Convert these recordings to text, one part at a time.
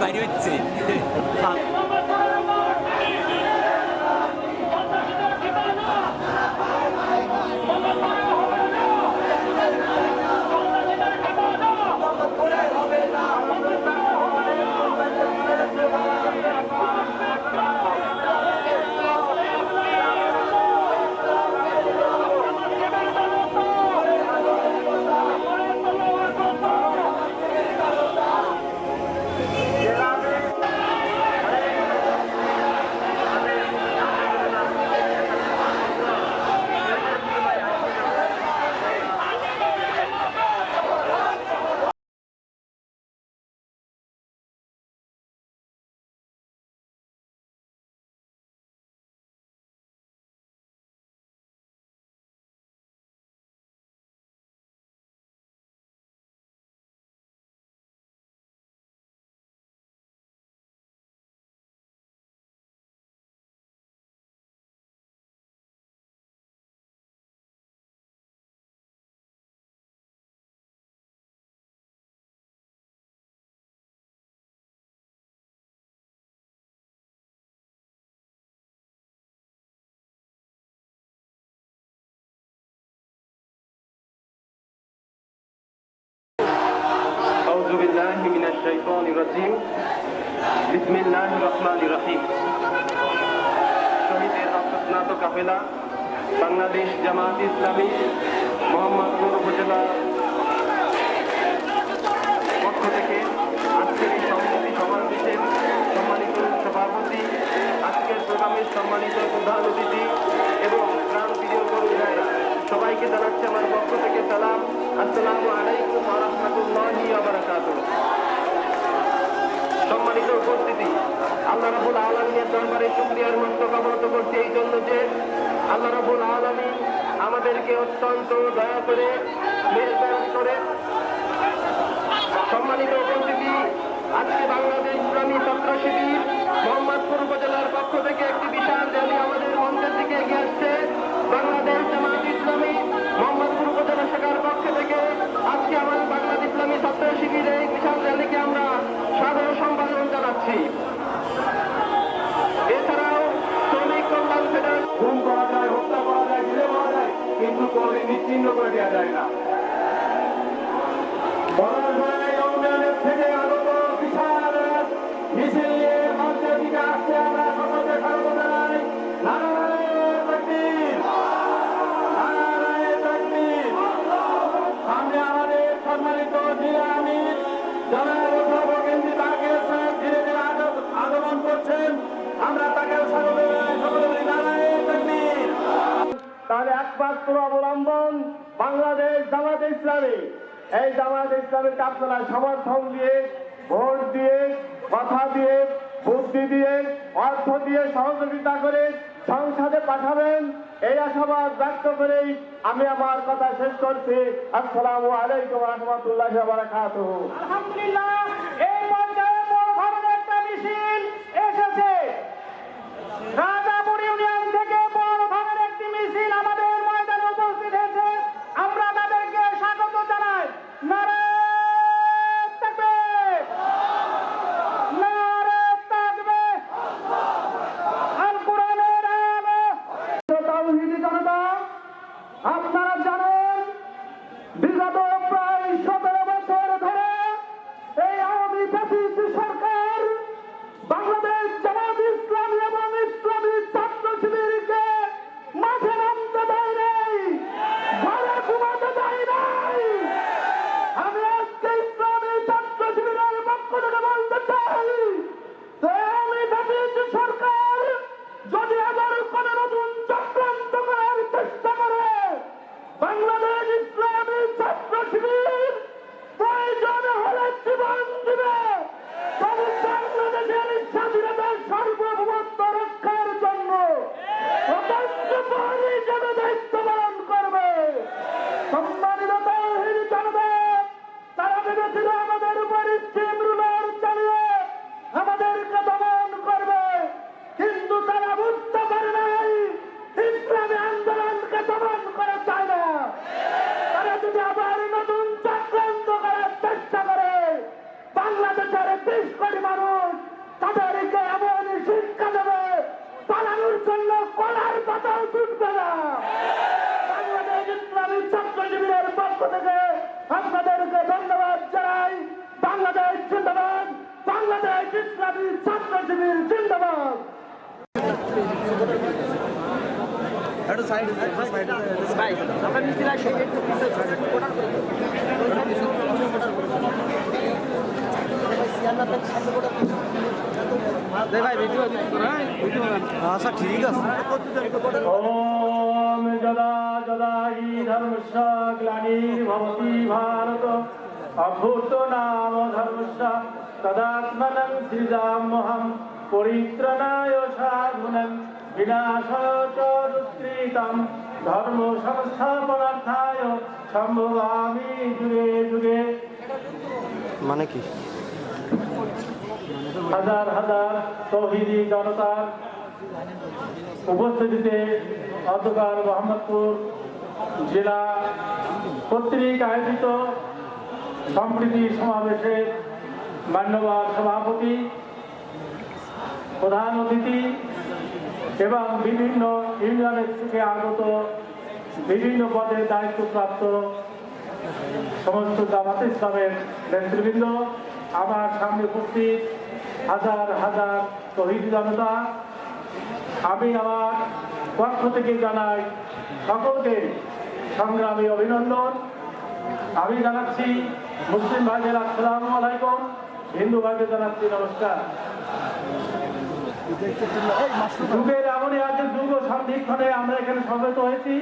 bei Lützi. أعوذ بالله من الشيطان الرجيم بسم الله الرحمن الرحيم শহীদের রক্তস্নাত কাফেলা বাংলাদেশ জামাত ইসলামী মোহাম্মদপুর উপজেলা পক্ষ থেকে আজকের এই সমিতি সমাবেশের সম্মানিত সভাপতি আজকের প্রোগ্রামের সম্মানিত প্রধান অতিথি সবাইকে জানাচ্ছি আমার পক্ষ থেকে সালাম। আসসালামু আলাইকুম বারাকাতুহু। সম্মানিত উপস্থিতি, আল্লাহ রাবুল আলমিনের দরবারে শুক্রিয়ার মস্ত কামত করছে এই জন্য যে আল্লাহ রাবুল আলমী আমাদেরকে অত্যন্ত দয়া করে, মেহরবান করে সম্মানিত উপস্থিতি, আজকে বাংলাদেশ ইসলামী ছাত্র শিবির মোহাম্মদপুর উপজেলার পক্ষ থেকে একটি বিশাল র্যালি আমাদের সম্পাদন এছাড়াও শ্রমিক কল্যাণ ফেডারেশন খুন করা যায়, হত্যা করা যায় ঘিরে করা যায়, কিন্তু কোনোদিন নিশ্চিন্ন করে দেওয়া যায় না। থেকে ইসলামী এই জামাত ইসলামীকে আপনারা সমর্থন দিয়ে, ভোট দিয়ে, কথা দিয়ে, বুদ্ধি দিয়ে, অর্থ দিয়ে সহযোগিতা করে সংসদে পাঠাবেন। এই আশাবাদ ব্যক্ত করেই আমি আমার কথা শেষ করছি। আসসালামু আলাইকুম রহমতুল্লাহ বারাকাতুহু। আলহামদুলিল্লাহ আচ্ছা ঠিক আছে ওম যদা যদা হি ধর্মস্য গ্লানির্ভবতি ভারত অভূত নাম ধর্মস্য তদাত্মনং সৃজাম্যহম পরিত্রাণায় সাধুনং চ ধর্ম সংস্থাপনার্থায় সম্ভবামি যুগে যুগে। মানে কি? হাজার হাজার তৌহিদি জনতার উপস্থিতিতে অন্ধকার মোহাম্মদপুর জেলা কর্তৃক আয়োজিত সম্প্রীতি সমাবেশের মান্যবার সভাপতি প্রধান অতিথি এবং বিভিন্ন ইউনিয়নের থেকে আগত বিভিন্ন পদে দায়িত্বপ্রাপ্ত সমস্ত জামাত ইসলামের নেতৃবৃন্দ, আমার সামনে উপস্থিত হাজার হাজার শহীদ জনতা, আমি আমার পক্ষ থেকে জানাই সকলকে সংগ্রামী অভিনন্দন। আমি জানাচ্ছি, মুসলিম ভাইদের আসসালামু আলাইকুম, হিন্দু ভাইদের জানাচ্ছি নমস্কার। যুগের যুগ সন্ধিক্ষণে আমরা এখানে সমবেত হয়েছি।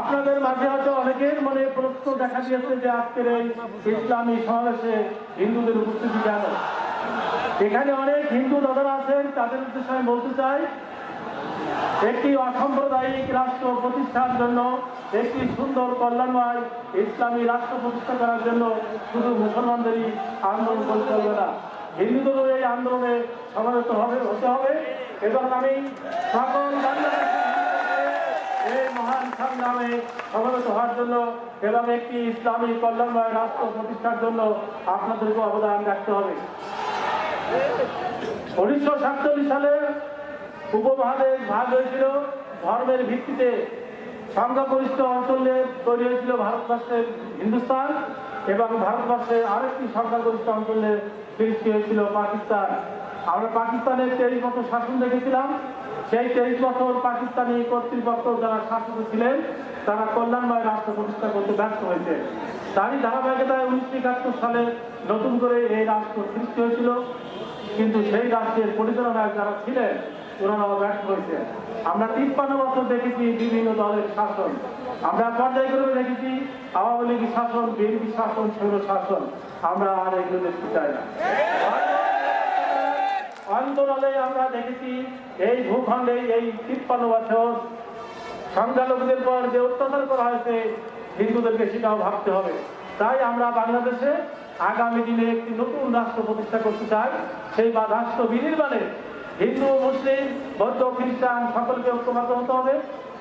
আপনাদের মাঝে হয়তো অনেকের মনে প্রশ্ন দেখা দিয়েছে যে আজকের এই ইসলামী সমাবেশে হিন্দুদের উপস্থিতি কেন? এখানে অনেক হিন্দু দাদারা আছেন তাদের উদ্দেশ্যে আমি বলতে চাই একটি অসাম্প্রদায়িক রাষ্ট্র প্রতিষ্ঠার জন্য একটি সুন্দর কল্যাণময় ইসলামী রাষ্ট্র প্রতিষ্ঠা করার জন্য শুধু মুসলমানদেরই আন্দোলন করে চলবে না। হিন্দুদেরও এই আন্দোলনে সমাবেত হবে, হতে হবে। এবং আমি সকল এই মহান সংগ্রামে সমবেত হওয়ার জন্য এবং একটি ইসলামী কল্যাণময় রাষ্ট্র প্রতিষ্ঠার জন্য আপনাদেরকে অবদান রাখতে হবে। উনিশশো সাতচল্লিশ সালে উপমহাদেশ ভাগ হয়েছিল। ধর্মের ভিত্তিতে সংখ্যাগরিষ্ঠ অঞ্চলে তৈরি হয়েছিল ভারতবর্ষের হিন্দুস্তান এবং ভারতবর্ষের আরেকটি সংখ্যাগরিষ্ঠ অঞ্চলে সৃষ্টি হয়েছিল পাকিস্তান। আমরা পাকিস্তানের তেইশ বছর শাসন দেখেছিলাম। সেই তেইশ বছর পাকিস্তানি কর্তৃপক্ষ যারা শাসক ছিলেন, তারা কল্যাণময় রাষ্ট্র প্রতিষ্ঠা করতে ব্যর্থ হয়েছে। তারই ধারাবাহিকতায় উনিশশো একাত্তর সালে নতুন করে এই রাষ্ট্র সৃষ্টি হয়েছিল। কিন্তু সেই রাষ্ট্রের পরিচালনায় যারা ছিলেন আমরা তিপ্পান্ন বছর দেখেছি বিভিন্ন দলের শাসন। আমরা পর্যায়ক্রমে দেখেছি আওয়ামী লীগ শাসন, বিএনপি শাসন সৌর শাসন। আমরা আর এগুলো দেখতে চাই না। অন্তরালে আমরা দেখেছি এই ভূখণ্ডে এই তিপ্পান্ন বছর সংখ্যালঘুদের পর যে অত্যাচার করা হয়েছে, হিন্দুদেরকে সেটাও ভাবতে হবে। তাই আমরা বাংলাদেশে আগামী দিনে একটি নতুন রাষ্ট্র প্রতিষ্ঠা করতে চাই। সেই বা রাষ্ট্র বিনির্মাণে হিন্দু মুসলিম, বৌদ্ধ, খ্রিস্টান সকলকে ঐক্যবদ্ধ হতে হবে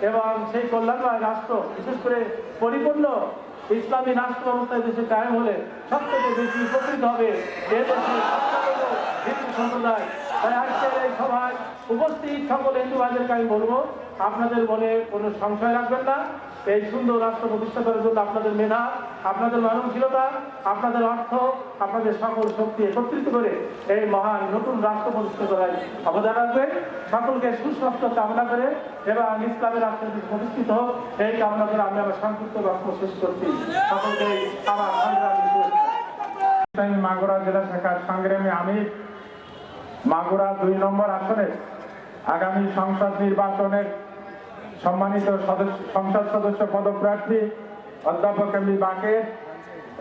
এবং সেই কল্যাণময় রাষ্ট্র, বিশেষ করে পরিপূর্ণ ইসলামী রাষ্ট্র ব্যবস্থায় দেশে কায়েম হলে সব থেকে বেশি উপকৃত হবে হিন্দু সম্প্রদায়। তাই আজকের এই সভায় উপস্থিত সকল হিন্দু ভাইদেরকে আমি বলব, আপনাদের মনে কোনো সংশয় রাখবেন না। এই সুন্দর রাষ্ট্র প্রতিষ্ঠা করার জন্য আপনাদের মেধা আপনাদের মানবশীলতা, আপনাদের অর্থ, আপনাদের সকল শক্তি একত্রিত করে এই মহান নতুন রাষ্ট্র প্রতিষ্ঠা করায় অবদান রাখবেন সকলকে সুস্বাস্থ্য কামনা করে এবং ইসলামের রাষ্ট্র প্রতিষ্ঠিত হোক, এই কামনা করে আমি আমার সংক্ষিপ্ত বক্তব্য শেষ করছি। সকলকে আমার মাগুরা জেলা শাখার সংগ্রামী আমির। মাগুরা দুই নম্বর আসনে আগামী সংসদ নির্বাচনের সম্মানিত সংসদ সদস্য পদপ্রার্থী অধ্যাপক এম বাকের,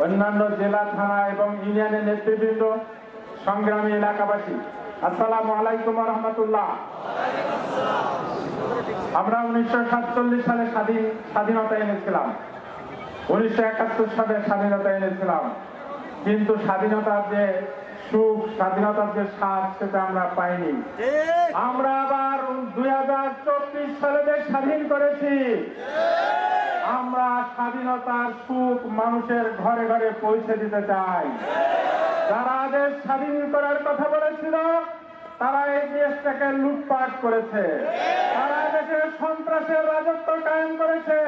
অন্যান্য জেলা, থানা এবং ইউনিয়নের নেতৃবৃন্দ, সংগ্রামী এলাকাবাসী, আসসালামু আলাইকুম রহমতুল্লাহ। আমরা উনিশশো সাতচল্লিশ সালে স্বাধীন স্বাধীনতা এনেছিলাম। উনিশশো একাত্তর সালে স্বাধীনতা এনেছিলাম। কিন্তু স্বাধীনতার যে সুখ স্বাধীনতার যে স্বাদ সেটা আমরা পাইনি। আমরা আবার দুই হাজার চব্বিশ সালে দেশ স্বাধীন করেছি। আমরা স্বাধীনতার সুখ মানুষের ঘরে ঘরে পৌঁছে দিতে চাই। যারা দেশ স্বাধীন করার কথা বলেছিল তারা এই দেশটাকে লুটপাট করেছে। তারা দেশে সন্ত্রাসের রাজত্ব কায়েম করেছে।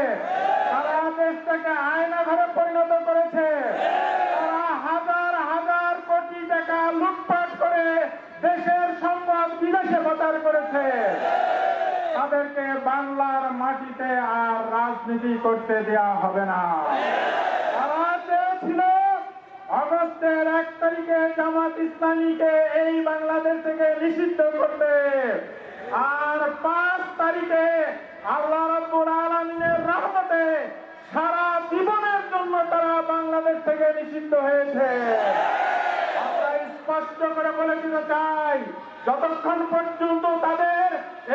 তারা দেশটাকে আয়না ঘরে পরিণত করেছে। লুটপাট করে দেশের সম্পদ বিদেশে পাচার করেছে। তাদেরকে বাংলার মাটিতে আর রাজনীতি করতে দেওয়া হবে না। অগস্টের এক তারিখে জামাত ইসলামীকে এই বাংলাদেশ থেকে নিষিদ্ধ করতে। আর পাঁচ তারিখে আল্লাহ রাব্বুল আলামিনের রহমতে সারা জীবনের জন্য তারা বাংলাদেশ থেকে নিষিদ্ধ হয়েছে। স্পষ্ট করে বলে দিতে চাই যতক্ষণ পর্যন্ত তাদের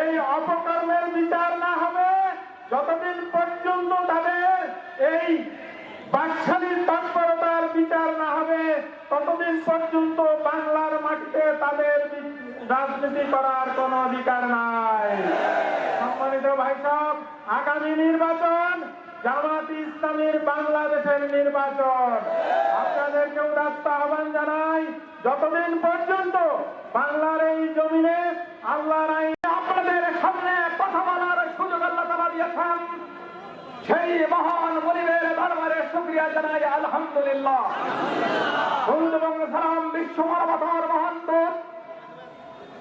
এই অপকর্মের বিচার না হবে, যতদিন পর্যন্ত তাদের এই বাকশালীর তৎপরতার বিচার না হবে, ততদিন পর্যন্ত বাংলার মাটিতে তাদের রাজনীতি করার কোনো অধিকার নাই। সম্মানিত ভাই সব আগামী নির্বাচন জামাত ইসলামীর বাংলাদেশের নির্বাচন। আপনাদেরকে উদাত্ত আহ্বান জানাই যতদিন পর্যন্ত বাংলার এই জমিনে আল্লাহর আইন আপনাদের সামনে কথা বলার সুযোগ আল্লাহ তালা দিয়েছেন। সেই মহান মনিবের দরবারে শুক্রিয়া জানাই, আলহামদুলিল্লাহ। সালাম, বিশ্ব মানবতার মহান দূত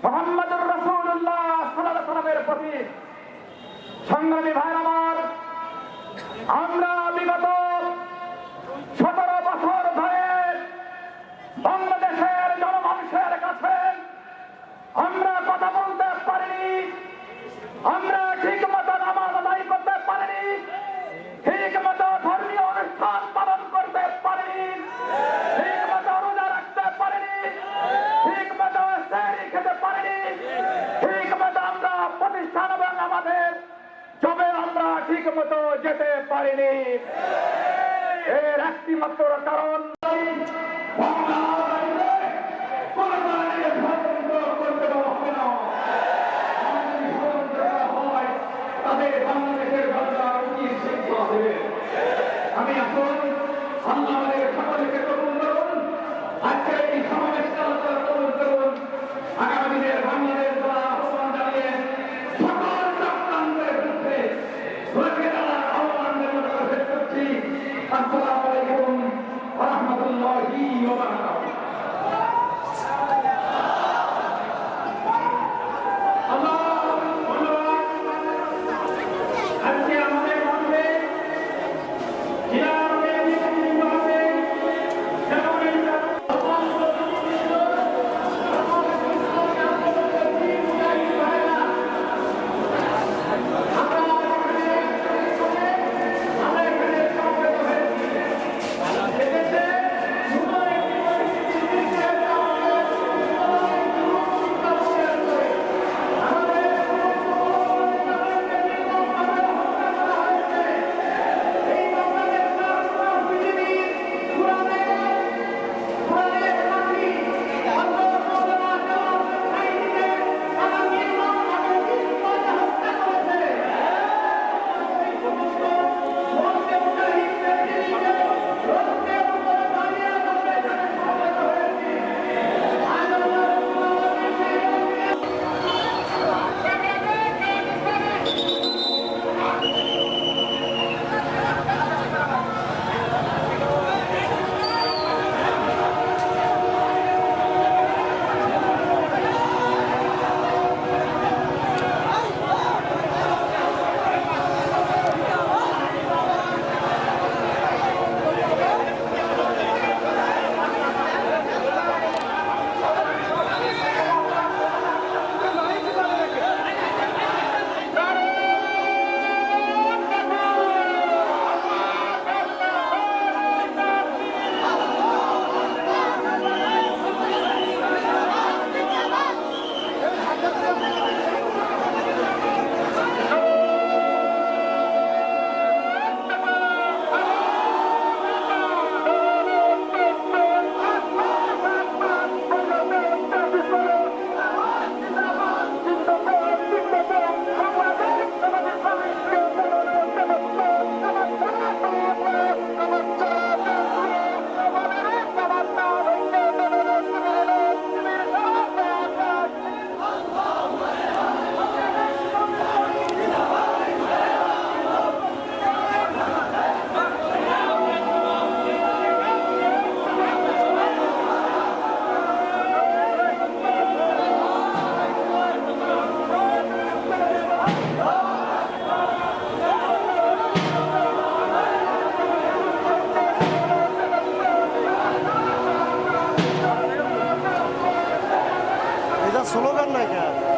মোহাম্মদুর রসুল্লাহ সাল্লাহ সালামের প্রতি। সংগ্রামী ভাই আমার, আমরা বিগত সতেরো বাংলাদেশের জনমানুষের কাছে আমরা কথা বলতে পারিনি। আমরা ঠিক মতো নামাজ আদায় করতে পারিনি। ঠিক মতো ধর্মীয় অনুষ্ঠান পালন করতে পারিনি। ঠিক মতো রোজা রাখতে পারিনি। ঠিক মতো খেতে পারিনি। ঠিক মতো আমরা প্রতিষ্ঠান এবং আমাদের জবে আমরা ঠিক মতো যেতে পারিনি। এর একটি মাত্র কারণ স্লোগান নাই কে